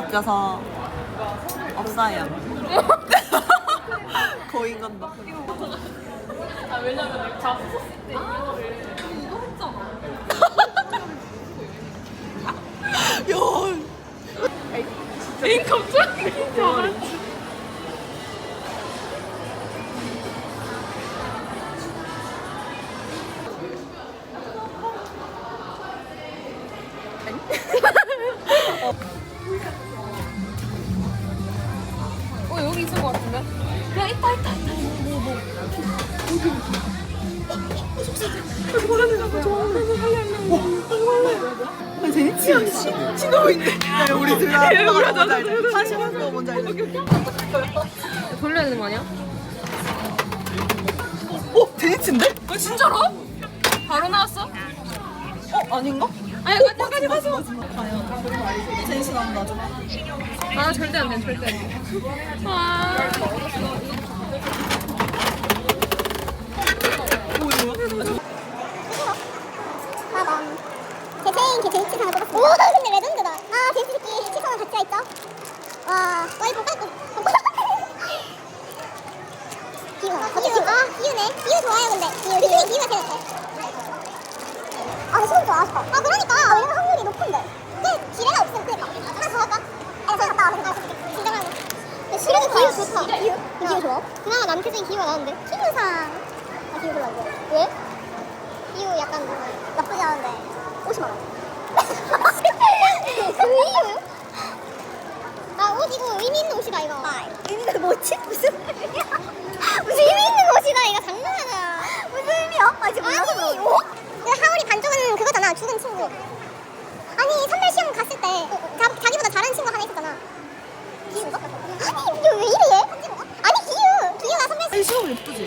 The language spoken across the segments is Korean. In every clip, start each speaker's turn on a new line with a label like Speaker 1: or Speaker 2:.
Speaker 1: 맡겨서 없어요. 거인 간다.
Speaker 2: 아 왜냐면 잡섰을 때 이거를 이거 했잖아.
Speaker 1: 야,
Speaker 2: 에이 갑
Speaker 1: 아닌가?
Speaker 2: 아니 끝까지 봤어.
Speaker 1: 제니치 나온다, 좀.
Speaker 2: 아 절대 안 돼, 절대 안 돼. 아.
Speaker 3: 빠밤. 개체인 개체인 치사나 뽑았어. 오, 근데 레전드다. 아, 제이스 새끼 치사나 같이 와 있죠? 와, 와 이거 깔끔. 기우, 기우, 아, 기우네. 기우 좋아요, 근데. 기우, 기우, 기우가 제일 좋아. 아, 시험 좀 아쉽다. 아, 그러니까. 왜냐면 확률이 높은데. 근데 기회가 없음, 그니까. 하나 더 할까? 아니, 저 갔다 와, 갔다 와. 긴장하고. 그래도 기우 좋다. 기우? 기우 좋아? 그나마 남캐진 기우가 나는데. 기우상. 아, 기우 별로 안 좋아. 왜? 이유 약간 나쁘지 않은데 50만 원. 그 이유? 아, 옷 이거 의미 있는 옷이다 이거. 의미 있는 뭐지? 무슨 의미야? 무슨 의미 있는 옷이다 이거 장난하나? 무슨 의미야? 아 지금 아니 옷? 그 하울이 반쪽은 그거잖아 죽은 친구. 아니 선별 시험 갔을 때 자, 자기보다 잘하는 친구 하나 있었잖아. 기우가? 아니 이거 왜 이래 얘? 아니 기우 기우가 선별
Speaker 1: 아니, 시험 예쁘지?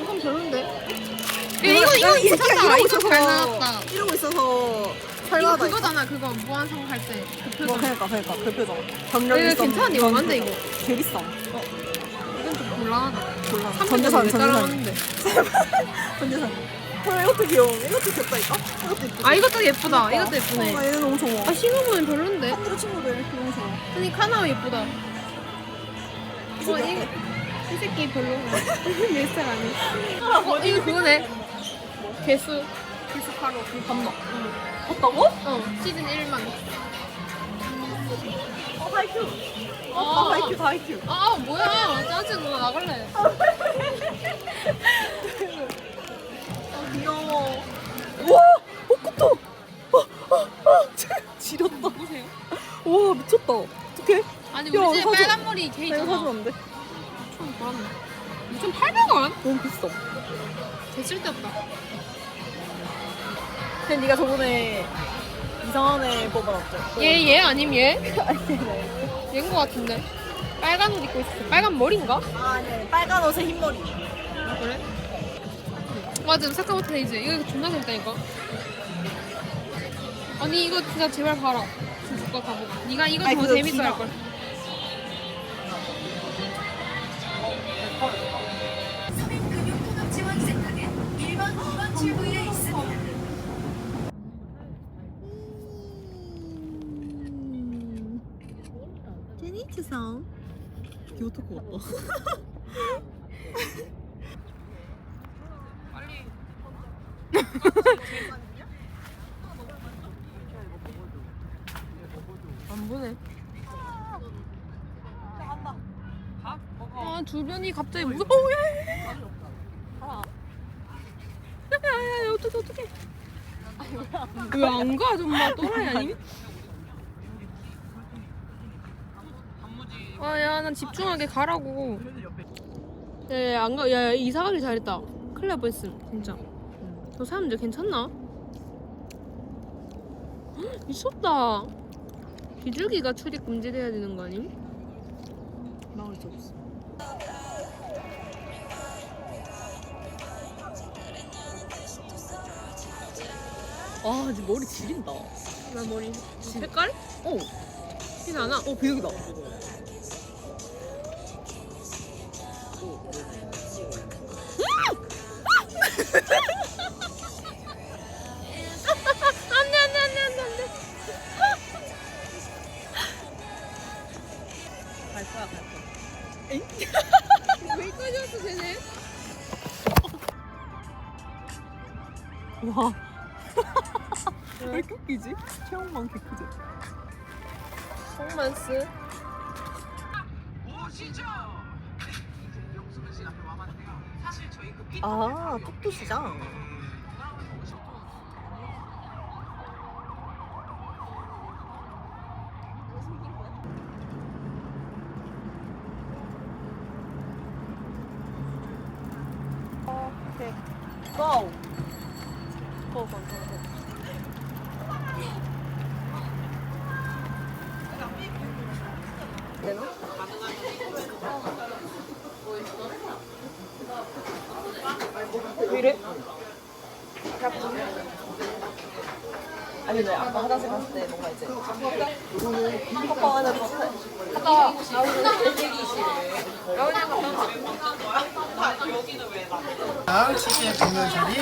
Speaker 2: 이건 별론데. 야, 이거 이거 괜찮다.
Speaker 1: 이러고
Speaker 2: 이거 잘 나왔다.
Speaker 1: 이러고 있어서
Speaker 2: 이거
Speaker 1: 살만하다.
Speaker 2: 그거잖아. 그거 무한성 할 때. 그
Speaker 1: 뭐,
Speaker 2: 표정.
Speaker 1: 그러니까, 그러니까. 그 표정. 경력
Speaker 2: 이거
Speaker 1: 있어.
Speaker 2: 괜찮은데 이거 얼마인데 이거?
Speaker 1: 개 비싸.
Speaker 2: 이건 좀 곤란하다.
Speaker 1: 몰라.
Speaker 2: 전재산
Speaker 1: 전재산,
Speaker 2: 왜
Speaker 1: 전재산.
Speaker 2: 따라오는데?
Speaker 1: 전재산. 어, 이것도 귀여워. 이것도 귀엽다니까? 이것도 예쁘지?
Speaker 2: 아 이것도 예쁘다. 이것도
Speaker 1: 어,
Speaker 2: 예쁘네.
Speaker 1: 나 얘는 너무 좋아.
Speaker 2: 아 신호부는 별론데.
Speaker 1: 한드로 친구들 너무 좋아.
Speaker 2: 아니 카나오 예쁘다. 어, 이, 이 새끼 별로. 몇살 아니야? 어, 이거 그거네. 개수. 개수 바로 그 반박.
Speaker 1: 어떠고?
Speaker 2: 어, 시즌 1만.
Speaker 1: 어, 하이큐.
Speaker 2: 어,
Speaker 1: 어, 하이큐, 다 하이큐.
Speaker 2: 아, 뭐야. 짜증나. 나갈래.
Speaker 1: 아, 귀여워. 우와! 벚꽃도! 어, 어, 어, 지렸다.
Speaker 2: 누구세요?
Speaker 1: 와, 미쳤다. 어떡해?
Speaker 2: 아니,
Speaker 1: 야,
Speaker 2: 우리 집에
Speaker 1: 사줘.
Speaker 2: 빨간 머리 걔
Speaker 1: 나 이거
Speaker 2: 있잖아.
Speaker 1: 사주면 안 돼?
Speaker 2: 좀 뭐하네. 2,800원?
Speaker 1: 너무 비싸.
Speaker 2: 개 쓸데없다.
Speaker 1: 근데 네가 저번에 이상한 애 뽑아놨죠?
Speaker 2: 얘, 얘 아님 얘?
Speaker 1: 아니, 네.
Speaker 2: 얘인 것 같은데. 빨간 옷 입고 있어. 빨간 머리인가?
Speaker 1: 아, 네. 빨간 옷에 흰 머리.
Speaker 2: 아, 그래? 맞아, 사카모토 데이즈. 이거 존나 재밌다니까. 아니, 이거 진짜 제발 봐라. 진짜 가보고. 네가 이거
Speaker 1: 아니,
Speaker 2: 더
Speaker 1: 그거
Speaker 2: 재밌어
Speaker 1: 기가-
Speaker 2: 할걸.
Speaker 1: 제니츠상. 기오토코 같다.
Speaker 2: 빨리. 안 보네. 아 주변이 갑자기 무서워. 어, 야, 야, 야, 야, 어떡해, 어떡해. 왜 안 가, 정말 또라이 아님? 아, 야, 난 집중하게 가라고. 야, 야, 안 가, 야, 야, 이사 가길 잘했다. 큰일 날 뻔했음, 진짜. 저 사람들 괜찮나? 헉, 미쳤다. 비둘기가 출입 금지돼야 되는 거 아님?
Speaker 1: 나올 수 없어. 아, 이제 머리 지린다.
Speaker 2: 나 머리 색깔?
Speaker 1: 어,
Speaker 2: 티 나나?
Speaker 1: 어, 비둘기다.
Speaker 2: 왜 이뻐졌어? 쟤네.
Speaker 1: 왜 이렇게 웃기지? 체형만 개 크지?
Speaker 2: 홍만스.
Speaker 1: 아, 톡토시장. 오케이. 고! 고, 고, 고, 고. 되나? 왜 이래? 아니 너 아까 화장실 갔을 때 뭔가 이제 컵방 안에 갔다
Speaker 4: 다음 치즈에 보면 자리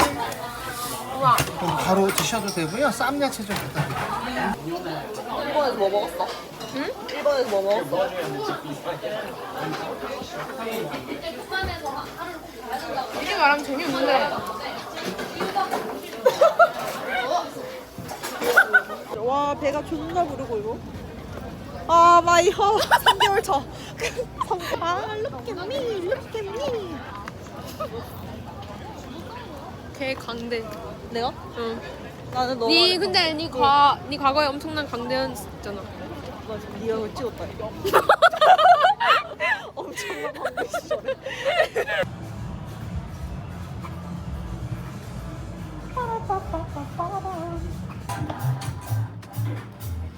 Speaker 4: 그럼 바로 드셔도 되고요. 쌈 야채 좀 부탁드립니다.
Speaker 1: 일본에서 뭐 먹었어? 응? 일본에서 뭐 먹었어?
Speaker 2: 이렇게 말하면 재미없는데.
Speaker 1: 와 배가 존나 부르고 이거 아 마이 허 3개월 차 아, look at me, look at me.
Speaker 2: 걔 강대.
Speaker 1: 내가?
Speaker 2: 응.
Speaker 1: 나는 너.
Speaker 2: 니 근데 니 과, 니 과거에 엄청난 강대였잖아.
Speaker 1: 니가 그걸 찍었다. 이거. 엄청난 광고 시절에.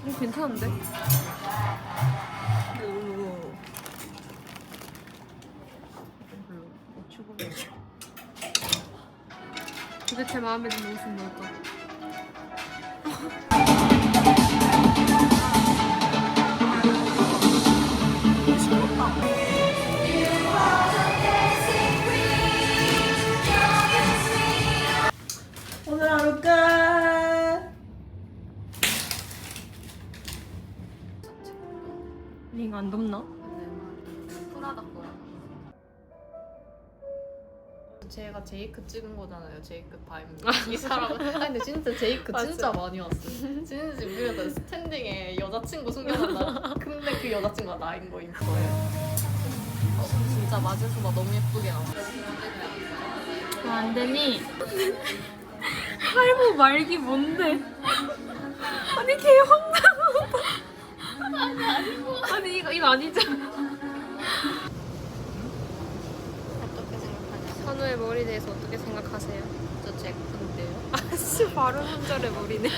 Speaker 2: 이거 괜찮은데? 도대체 마음에 드는 옷은 뭘까?
Speaker 1: 링안 덥나?
Speaker 5: 프라다 거야. 제가 제이크 찍은 거잖아요. 제이크 타임. 이 사람은. 아니 근데 진짜 제이크. 진짜 많이 왔어. 진짜 우리가 스탠딩에 여자친구 숨겨놨나. 근데 그 여자친구가 나인 거인 거예요. 어, 진짜 마제수가 너무 예쁘게 나왔어.
Speaker 2: 안 되니? 할부 말기 뭔데? 아니 걔 황당하다. 아니 이거 이거 아니잖아.
Speaker 5: 어떻게 생각하냐?
Speaker 2: 선우의 머리에 대해서 어떻게 생각하세요?
Speaker 5: 저 제이크인데요.
Speaker 2: 아씨 바로 손절의 머리네.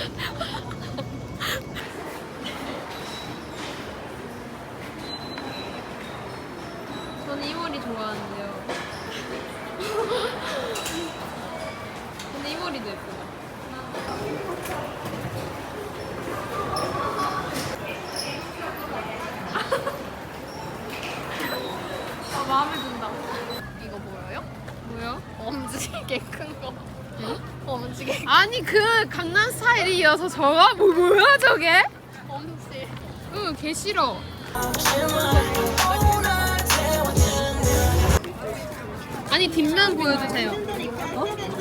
Speaker 2: 저는 이 머리 좋아하는데요. 근데 이 머리도 예쁘다. 아 마음에 든다.
Speaker 5: 이거 보여요?
Speaker 2: 뭐야?
Speaker 5: 엄지게 큰 거. 엄지게
Speaker 2: 아니 그 강남 스타일이어서 저가 뭐 뭐야 저게?
Speaker 5: 엄지.
Speaker 2: 응, 개 싫어. 아니 뒷면 보여주세요.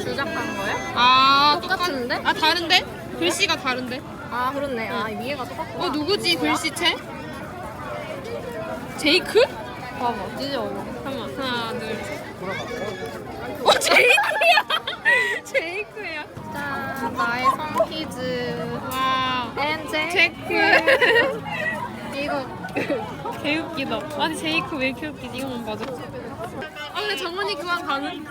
Speaker 5: 조작한 거야?
Speaker 2: 아
Speaker 5: 똑같은데?
Speaker 2: 아 다른데? 글씨가 다른데?
Speaker 5: 아 그렇네. 아 위에가 똑같구나.
Speaker 2: 어 누구지 글씨체? 제이크?
Speaker 5: 봐봐. 찢어.
Speaker 2: 잠깐만 하나 둘 셋. 어 제이크야. 제이크야.
Speaker 5: 짠. 나의 성키즈.
Speaker 2: 와.
Speaker 5: 앤
Speaker 2: 제이크.
Speaker 5: 이거
Speaker 2: 개 웃기다. 아니 제이크 왜 이렇게 웃기지? 이거만 봐줘. 아 근데 정원이 그만 가는.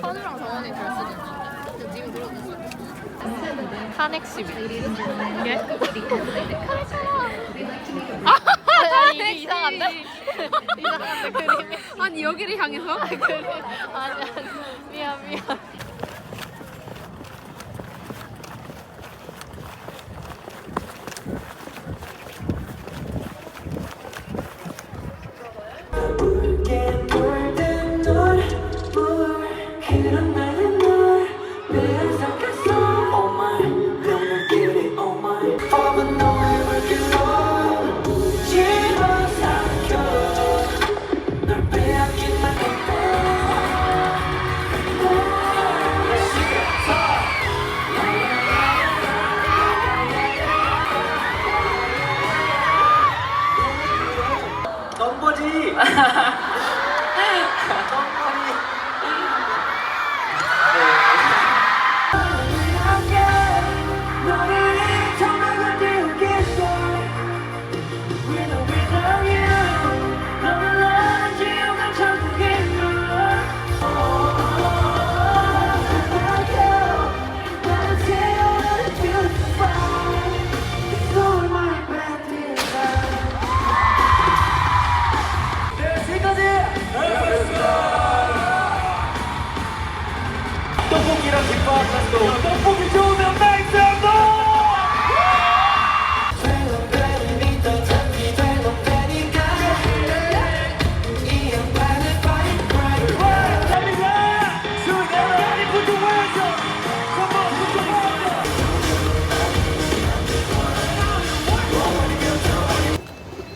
Speaker 5: 선우랑 정원이 될 수도 있는데. 근데 지금 들어줬어. 탄핵 시위.
Speaker 2: 예?
Speaker 5: 아니, 이게 이상한데? 이상한데 그림이.
Speaker 2: 아니 여기를 향해서?
Speaker 5: 아니 아니. 미안 미안.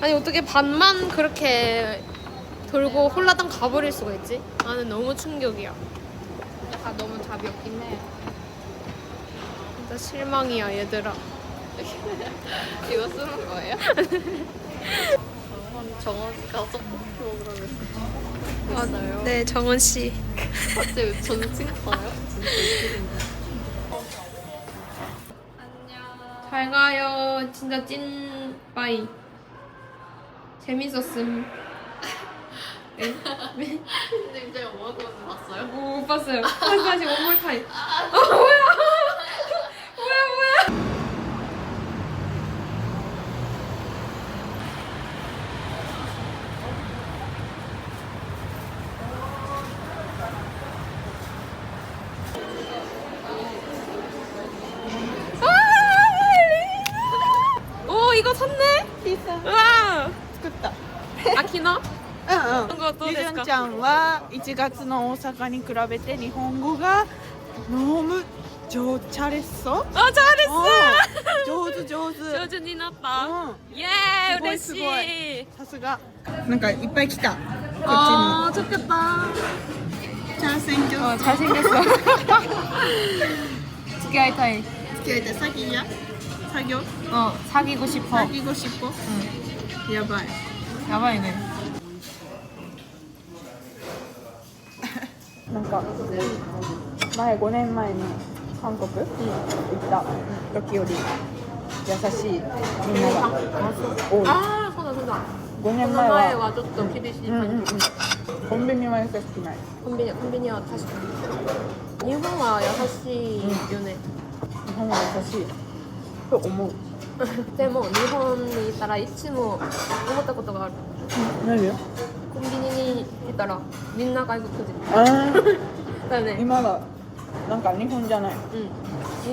Speaker 2: 아니 어떻게 반만 그렇게 돌고 홀라당 가버릴 수가 있지? 나는 너무 충격이야. 다 너무 답이 없긴 해. 진짜 실망이야 얘들아.
Speaker 5: 이거 쓰는 거예요? 정원이가 떡볶이 먹으라고 했어요.
Speaker 2: 맞아요. 네 정원 씨.
Speaker 5: 갑자기 저는? 진짜 웃기는데.
Speaker 2: 잘 가요. 진짜 찐 빠이. 재밌었음. 네?
Speaker 5: 근데 이제 뭐 하고 있는 봤어요?
Speaker 2: 오, 못 봤어요. 다시 다시 원몰 타임. 아
Speaker 6: 1月の大阪に比べて日本語がノーム上レッソ？
Speaker 2: あチャレッソ！
Speaker 6: 上手上手。
Speaker 2: 上手になった、
Speaker 6: うん、
Speaker 2: イ
Speaker 6: エーイ
Speaker 2: 嬉し
Speaker 6: い。さすが。なんかいっぱい来た。こっちに。
Speaker 2: あーちょっとやっ
Speaker 6: チャーセンジョ
Speaker 2: ーチャーセンジョー 付き合いたい。
Speaker 6: 付き合いたい。詐欺や？うん
Speaker 2: 詐欺ごしっぽ。
Speaker 6: 詐欺ごしっぽ。うん。やばい。
Speaker 2: やばいね。
Speaker 6: なんか前5年前に韓国行った時より優しいみんなが多い。
Speaker 2: ああそうだそうだ。
Speaker 6: 5年前は
Speaker 2: 前はちょっと厳しい
Speaker 6: 感じ、うんうん
Speaker 2: うん、
Speaker 6: コンビニは優しくない。
Speaker 2: コンビニコンビニは確かに。日本は優しいよね、
Speaker 6: 日本は優しい。と思う。
Speaker 2: でも日本にいたらいつも思ったことがある。
Speaker 6: うん。
Speaker 2: 何コンビニにいたらみんな外国人。
Speaker 6: あー。
Speaker 2: だよね。
Speaker 6: 今はなんか日本じゃない。
Speaker 2: うん。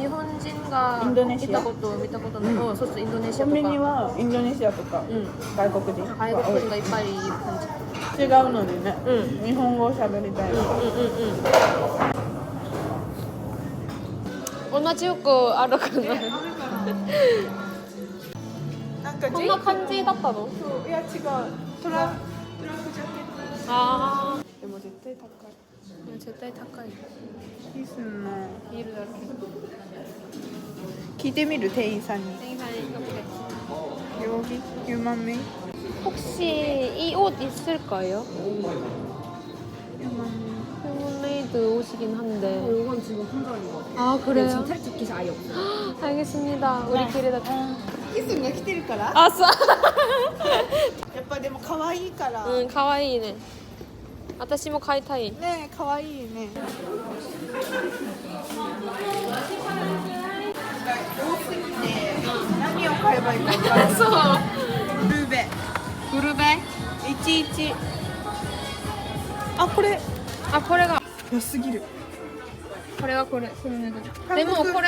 Speaker 2: 日本人が
Speaker 6: インドネシア。
Speaker 2: いたこと見たことない、うん、そうそうインドネシアと
Speaker 6: ンビニはインドネシアとか
Speaker 2: うん。
Speaker 6: 外国人。
Speaker 2: 外
Speaker 6: が多い
Speaker 2: 国人がいっぱいいる感じ。
Speaker 6: 違うのでね。
Speaker 2: うん。
Speaker 6: 日本語を喋りたい
Speaker 2: うんうんうん同じよくあるかな。
Speaker 6: なんか
Speaker 2: こんな感じだったの？
Speaker 6: いや違う。トラ
Speaker 2: ああ
Speaker 6: トでも絶対高
Speaker 2: 絶対高い
Speaker 6: いいいっすね
Speaker 2: ビールだけ
Speaker 6: 聞いてみる店員さんに 여기 유만미
Speaker 2: 혹시 이 옷 있을까요?
Speaker 6: 유만미
Speaker 2: 홈메이드 옷이긴 한데 이건 지금 품절인 거 같아요 아 그래요? 지금 탈출기 아예 없어요 알겠습니다 우리끼리 다
Speaker 6: キスが来てるから
Speaker 2: あそう
Speaker 6: やっぱでも可愛いから、
Speaker 2: うん可愛いね。私も買いたい。
Speaker 6: ねえ可愛いね。多すぎて何を買えばいいか分からない。
Speaker 2: そう。
Speaker 6: ブルーベ。
Speaker 2: ブルベ
Speaker 6: ？11あこれ。
Speaker 2: あこれが。
Speaker 6: 安すぎる。
Speaker 2: これはこれこの値段
Speaker 6: 韓国。
Speaker 2: でもこれ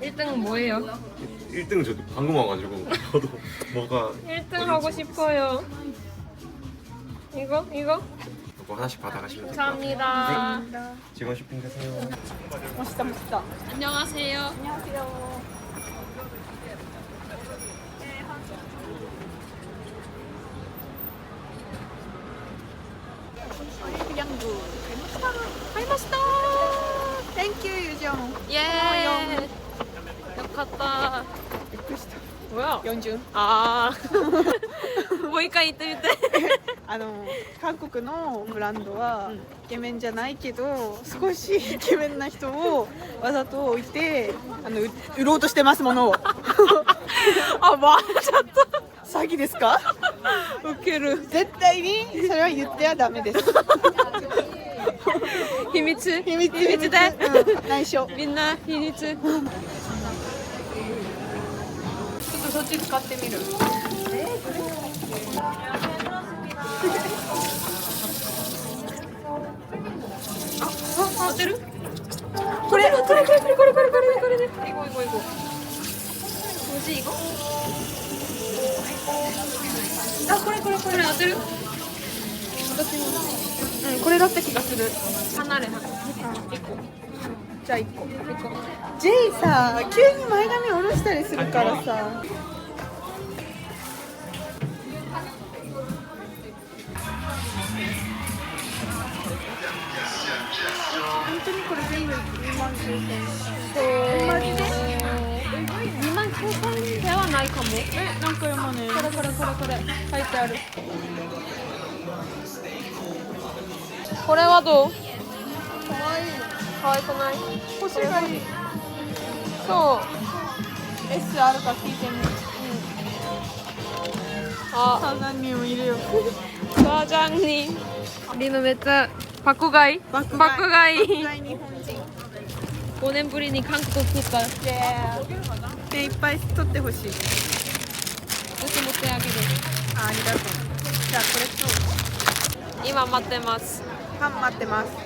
Speaker 2: 1등은 뭐예요?
Speaker 7: 1등 저도 방금 와가지고 저도 뭐가
Speaker 2: 1등 하고 싶어요. 이거? 이거?
Speaker 7: 이거 하나씩 받아가시면 돼요.
Speaker 2: 감사합니다.
Speaker 7: 직원 쇼핑 되세요.
Speaker 6: 멋있다 멋있다.
Speaker 2: 안녕하세요.
Speaker 6: 안녕하세요. 양구
Speaker 2: 할마스다.
Speaker 6: 땡큐 유정
Speaker 2: 예 かった。びっ
Speaker 6: くり
Speaker 2: した。四40ああ もう一回言ってみて。
Speaker 6: あの韓国のブランドはイケメンじゃないけど少しイケメンな人を わざと置いてあの売ろうとしてますものを。
Speaker 2: あわあちょっと。
Speaker 6: 詐欺ですか？受ける。絶対にそれは言ってはダメです。
Speaker 2: 秘密？
Speaker 6: 秘密
Speaker 2: 秘密で、
Speaker 6: うん、内緒。
Speaker 2: みんな秘密。そっち使ってみる？あ、合ってる？これこれこれこれこれこれこれ。これで行こう行こう行こう。欲しい行こうあ、これこれ。これ合ってる私も。うん、これだった気がする。離れ離れ行こう
Speaker 6: じゃあ1個。ジェイさ急に前髪下ろしたりするからさ。本当にこれ全部2万9000円。マジで
Speaker 2: ？2万9000円ではないかも。
Speaker 6: えなんか読まね
Speaker 2: これこれこれこれ。書いてある。これはどう？
Speaker 6: かわいい
Speaker 2: 可愛くない
Speaker 6: 腰がい。い
Speaker 2: そう。
Speaker 6: S あるか聞いてみ
Speaker 2: あ
Speaker 6: サザンにも入れよう
Speaker 2: サジャンにリノめっちゃ爆買い。
Speaker 6: 爆買い。日本人
Speaker 2: 5年ぶりに韓国来た
Speaker 6: でいっぱい。取ってほしい。
Speaker 2: 私持ってあげる。
Speaker 6: あありがとう。じゃあこれと
Speaker 2: 今待ってます。
Speaker 6: パン待ってます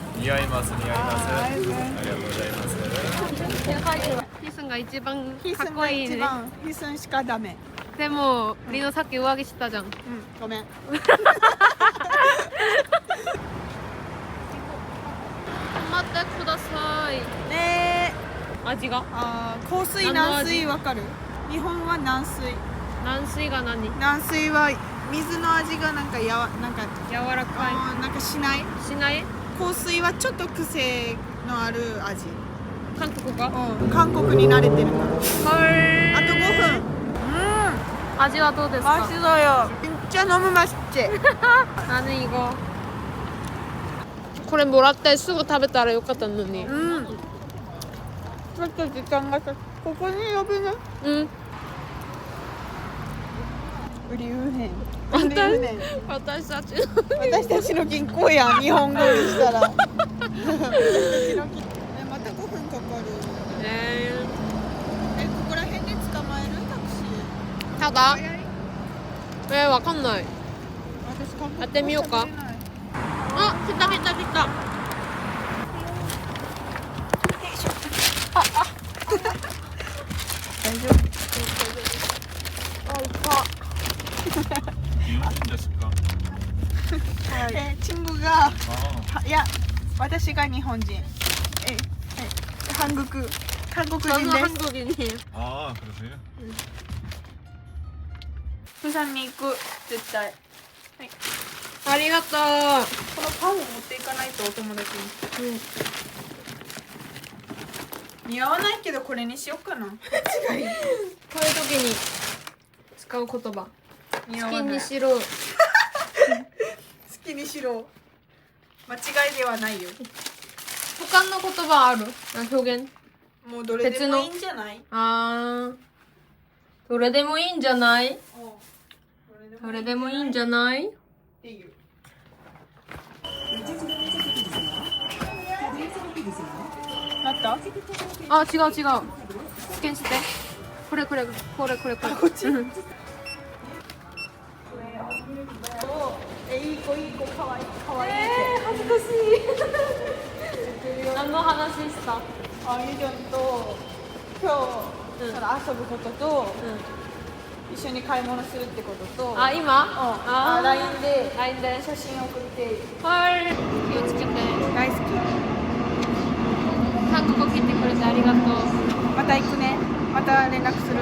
Speaker 7: 似合います似合います。ありがと
Speaker 2: うございます。
Speaker 6: ヒスンが
Speaker 2: 一番か
Speaker 6: っこいいね。ヒスンしかダメ。
Speaker 2: でも、うん、リノさっき上着したじゃん、
Speaker 6: うん、ごめん。
Speaker 2: 待ってください。
Speaker 6: ね。
Speaker 2: 味が？
Speaker 6: あ香水軟水わかる？日本は軟水。
Speaker 2: 軟水が何？
Speaker 6: 軟水は水の味がなんかやわなんか柔
Speaker 2: らか
Speaker 6: い。なんかしない？
Speaker 2: しない？
Speaker 6: 香水はちょっと癖のある味
Speaker 2: 韓国か
Speaker 6: うん韓国に慣れてるから
Speaker 2: はい
Speaker 6: あと5分うん
Speaker 2: 味はどうですか
Speaker 6: マシだよめっちゃ飲むましっち
Speaker 2: 나는 이거 これもらってすぐ食べたらよかったのに
Speaker 6: うんちょっと時間がかここに呼ぶね
Speaker 2: うん
Speaker 6: 売りうへん
Speaker 2: 私たち
Speaker 6: 私たちの銀行やん日本語にしたら。私たちの銀えまた5分かかる。
Speaker 2: え
Speaker 6: えここら辺で捕まえるタクシー
Speaker 2: ただえわかんない。やってみようか。あ来た来た来た。
Speaker 6: 大丈夫？え친구가いや私が日本人ええ韓国韓国
Speaker 2: 저는
Speaker 6: 人です
Speaker 2: 한국인이에요
Speaker 7: 아 그러세요?
Speaker 6: 釜山に行く絶対
Speaker 2: ありがとう
Speaker 6: このパンを持っていかないとお友達に、似合わないけどこれにしようかな
Speaker 2: こういう時に使う言葉
Speaker 6: 似合わない
Speaker 2: 好きにしろ
Speaker 6: 好きにしろ 間違いではないよ。
Speaker 2: 他の言葉ある？あ表現？
Speaker 6: もうどれでもいいんじゃない？
Speaker 2: あー。どれでもいいんじゃない？
Speaker 6: お
Speaker 2: どれでもいいんじゃない？
Speaker 6: っていう。なった？
Speaker 2: あ違う違う。スキして。これこれこれこれこれ。
Speaker 6: こっち？
Speaker 2: うん
Speaker 6: えいい子いい子かわいいかわいい。
Speaker 2: えー、恥ずかしい。何の話した？
Speaker 6: あゆりょんと今日、
Speaker 2: うん、
Speaker 6: 遊ぶことと、うん、一緒に買い物するってことと
Speaker 2: あ今、うん、
Speaker 6: ああ LINE で
Speaker 2: LINE で。
Speaker 6: 写真送って
Speaker 2: はい。気をつけて。
Speaker 6: 大好き
Speaker 2: 韓国来てくれてありがとう。
Speaker 6: また行くね。また連絡する。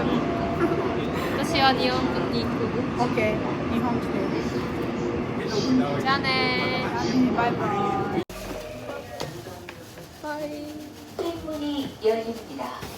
Speaker 2: 私は日本に行く。
Speaker 6: ケー日本来て。
Speaker 2: 미안해.
Speaker 6: 바이바이.
Speaker 2: 바이.
Speaker 8: 문이 열립니다.